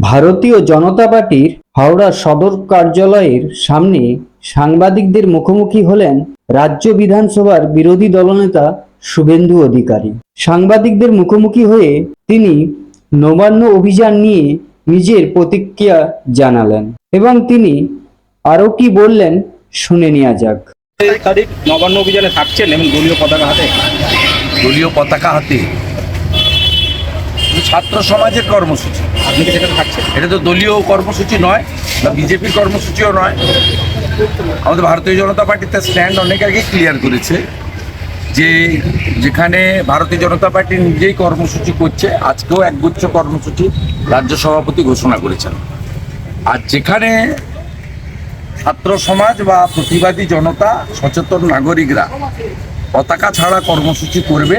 ভারতীয় জনতা পার্টির হাওড়া সদর কার্যালয়ের সামনে সাংবাদিকদের মুখোমুখি হলেন রাজ্য বিধানসভার বিরোধী দলনেতা শুভেন্দু অধিকারী। সাংবাদিকদের মুখোমুখি হয়ে তিনি নবান্ন অভিযান নিয়ে নিজের প্রতিক্রিয়া জানালেন এবং তিনি আরও কি বললেন শুনে নেওয়া যাক। তারিখ নবান্ন অভিযানে থাকছেন এবং দলীয় পতাকা হাতে। দলীয় পতাকা হাতে। ছাত্র সমাজের কর্মসূচি। আপনি কি সেখানে থাকছেন? এটা তো দলীয় কর্মসূচি নয়, বা বিজেপির কর্মসূচিও নয়। আমাদের ভারতীয় জনতা পার্টি তার স্ট্যান্ড অনেক আগে ক্লিয়ার করেছে যে যেখানে ভারতীয় জনতা পার্টি নিজেই কর্মসূচি করছে, আজকেও একগুচ্ছ কর্মসূচি রাজ্য সভাপতি ঘোষণা করেছেন। আর যেখানে ছাত্র সমাজ বা প্রতিবাদী জনতা, সচেতন নাগরিকরা পতাকা ছাড়া কর্মসূচি করবে,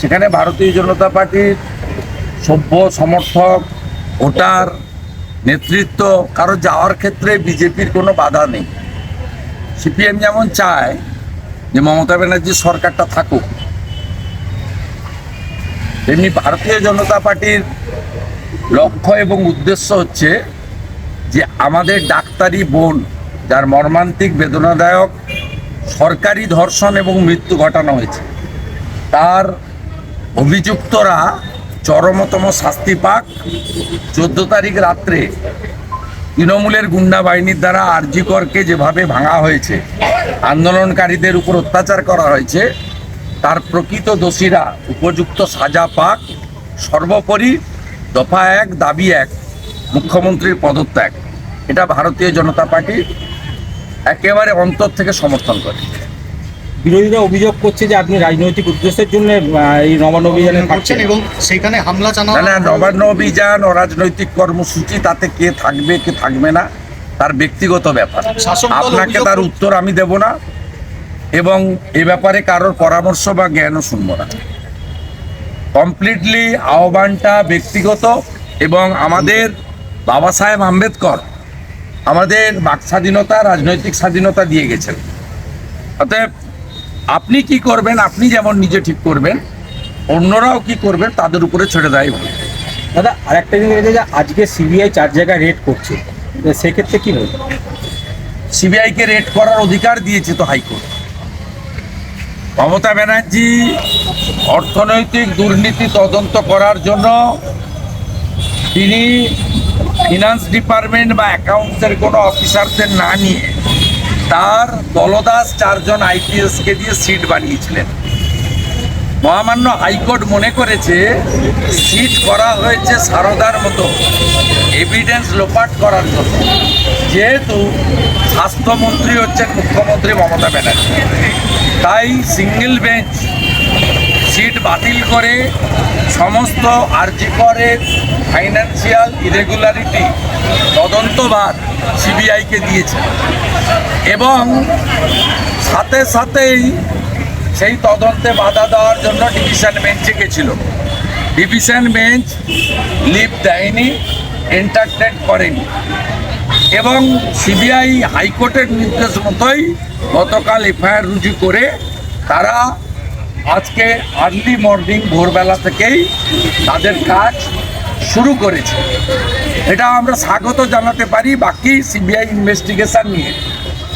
সেখানে ভারতীয় জনতা পার্টির সভ্য সমর্থক, ভোটার, নেতৃত্ব, কারও যাওয়ার ক্ষেত্রে বিজেপির কোনো বাধা নেই। সিপিএম যেমন চায় যে মমতা ব্যানার্জির সরকারটা থাকুক, তেমনি ভারতীয় জনতা পার্টির লক্ষ্য এবং উদ্দেশ্য হচ্ছে যে আমাদের ডাক্তারি বোন, যার মর্মান্তিক বেদনাদায়ক সরকারি ধর্ষণ এবং মৃত্যু ঘটানো হয়েছে, তার অভিযুক্তরা চরমতম শাস্তি পাক চোদ্দ তারিখ রাত্রে তৃণমূলের গুন্ডা বাহিনীর দ্বারা আরজিকরকে যেভাবে ভাঙা হয়েছে, আন্দোলনকারীদের উপর অত্যাচার করা হয়েছে, তার প্রকৃত দোষীরা উপযুক্ত সাজা পাক, সর্বোপরি দফা এক, দাবি এক, মুখ্যমন্ত্রীর পদত্যাগ। এটা ভারতীয় জনতা পার্টি একেবারে অন্তর থেকে সমর্থন করে। বিরোধীরা অভিযোগ করছে যে আপনি রাজনৈতিক উদ্দেশ্যের জন্য এই নবান্ন অভিযানে করছেন থাকছেন। এবং সেখানে হামলা চালানো না না নবান্ন অভিযান অরাজনৈতিক কর্মসূচি তাতে কে থাকবে কে থাকবে না তার ব্যক্তিগত ব্যাপার। আপনাকে তার উত্তর আমি দেব না এবং এ ব্যাপারে কারোর পরামর্শ বা জ্ঞানও শুনব না। কমপ্লিটলি আহ্বানটা ব্যক্তিগত এবং আমাদের বাবা সাহেব আম্বেদকর আমাদের বাক স্বাধীনতা রাজনৈতিক স্বাধীনতা দিয়ে গেছেন। অতএব আপনি কি করবেন আপনি যেমন নিজে ঠিক করবেন অন্যরাও কি করবেন তাদের উপরে ছেড়ে দেয় ভালো। দাদা আরেকটা জিনিস যে আজকে সিবিআই চার জায়গায় রেড করছে। সেক্ষেত্রে কি বলবেন সিবিআইকে রেড করার অধিকার দিয়েছে তো হাইকোর্ট। মমতা ব্যানার্জি অর্থনৈতিক দুর্নীতি তদন্ত করার জন্য তিনি ফিনান্স ডিপার্টমেন্ট বা অ্যাকাউন্টসের কোনো অফিসারদের না নিয়ে তার দলদাস চারজন আইপিএসকে দিয়ে সিট বানিয়েছিলেন। মহামান্য হাইকোর্ট মনে করেছে, সিট করা হয়েছে সারদার মতো এভিডেন্স লোপাট করার জন্য। যেহেতু স্বাস্থ্যমন্ত্রী হচ্ছেন মুখ্যমন্ত্রী মমতা ব্যানার্জি। তাই সিঙ্গেল বেঞ্চ সিট বাতিল করে সমস্ত আরজিকরের ফাইন্যান্সিয়াল ইরেগুলারিটি তদন্তভার সিবিআইকে দিয়েছে। এবং সাথে সাথেই সেই তদন্তে বাধা দেওয়ার জন্য ডিভিশন বেঞ্চে গেছিল। ডিভিশন বেঞ্চ লিভ দেয়নি এন্টারটেন করেনি এবং সিবিআই হাইকোর্টের নির্দেশ মতোই গতকাল এফআইআর রুজু করে তারা আজকে আর্লি মর্নিং ভোরবেলা থেকেই তাদের কাজ শুরু করেছে। এটা আমরা স্বাগত জানাতে পারি, বাকি সিবিআই ইনভেস্টিগেশন নিয়ে।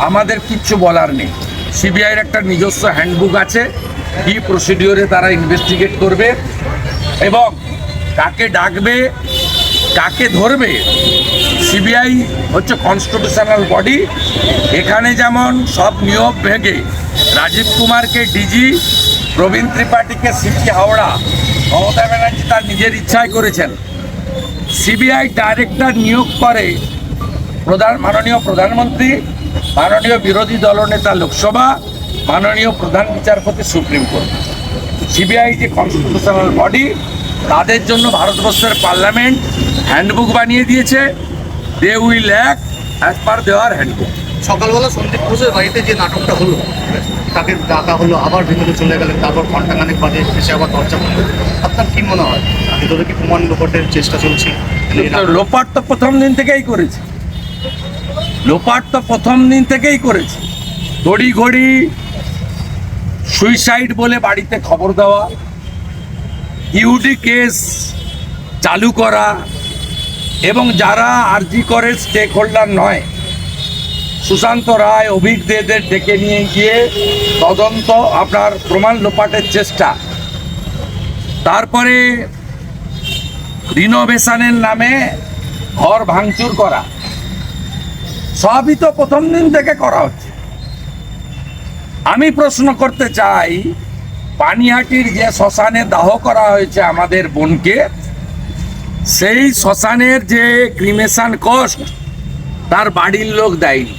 আমাদের কিচ্ছু বলার নেই। সিবিআইয়ের একটা নিজস্ব হ্যান্ডবুক আছে। কি প্রসিডিওরে তারা ইনভেস্টিগেট করবে এবং কাকে ডাকবে, কাকে ধরবে, সিবিআই হচ্ছে কনস্টিটিউশনাল বডি এখানে যেমন সব নিয়োগ ভেঙে রাজীব কুমারকে ডিজি প্রবীণ ত্রিপাঠীকে সিপি হাওড়া, মমতা ব্যানার্জি তার নিজের ইচ্ছায় করেছেন। সিবিআই ডাইরেক্টর নিয়োগ করে প্রধান মাননীয় প্রধানমন্ত্রী মাননীয় বিরোধী দলনেতা লোকসভা মাননীয় প্রধান বিচারপতি সুপ্রিম কোর্ট। সিবিআই যে কনস্টিটিউশনাল বডি তাদের জন্য ভারতবর্ষের পার্লামেন্ট হ্যান্ডবুক বানিয়ে দিয়েছে। They will act as per দেওয়ার হ্যান্ডবুক সকালবেলা সন্দীপ ঘোষের বাড়িতে যে নাটকটা হলো তাকে ডাকা হলো আবার ভিতরে চলে গেলেন তারপর ঘন্টাখানেক বাদে এসে আবার দরজা খুললো আপনার কি মনে হয়? ভিতরে কি প্রমাণ লোপাটের চেষ্টা চলছে। লোপাট তো প্রথম দিন থেকেই করেছে। লোপাট তো প্রথম দিন থেকেই করেছে। তড়ি ঘড়ি সুইসাইড বলে বাড়িতে খবর দেওয়া ইউডি কেস চালু করা এবং যারা আরজি করে স্টেক হোল্ডার নয়, সুশান্ত রায় অভিজ্ঞদের ডেকে নিয়ে গিয়ে তদন্ত আপনার প্রমাণ লোপাটের চেষ্টা। তারপরে রিনোভেশনের নামে ঘর ভাঙচুর করা। সবই তো প্রথম দিন থেকে করা হচ্ছে। আমি প্রশ্ন করতে চাই, পানিহাটির যে শ্মশানে দাহ করা হয়েছে আমাদের বোনকে, সেই শ্মশানের যে ক্রিমেশন কস্ট তার বাড়ির লোক দেয়নি।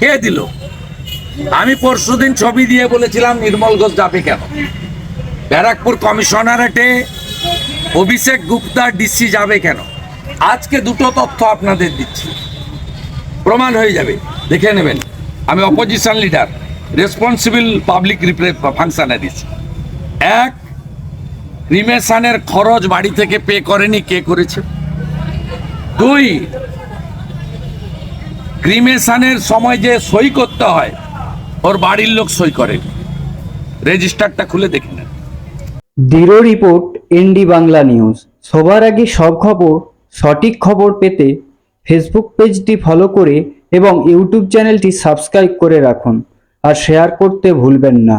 কে দিল? আমি পরশুদিন ছবি দিয়ে বলেছিলাম, নির্মল ঘোষ যাবে কেন? ব্যারাকপুর কমিশনারেটে অভিষেক গুপ্তা ডিসি যাবে কেন? আজকে দুটো তথ্য আপনাদের দিচ্ছি। প্রমাণ হয়ে যাবে। দেখে নেবেন। আমি opposition leader responsible public functionaries এক ক্রিমেশনের খরচ বাড়ি থেকে পে করেনি কে করেছে? দুই ক্রিমেশনের সময় যে সই করতে হয়, ওর বাড়ির লোক সই করে রেজিস্টারটা খুলে দেখে নেন। Bureau report, ND Bangla news. সবার আগে সব খবর, সঠিক খবর পেতে ফেসবুক পেজটি ফলো করে এবং ইউটিউব চ্যানেলটি সাবস্ক্রাইব করে রাখুন। আর শেয়ার করতে ভুলবেন না।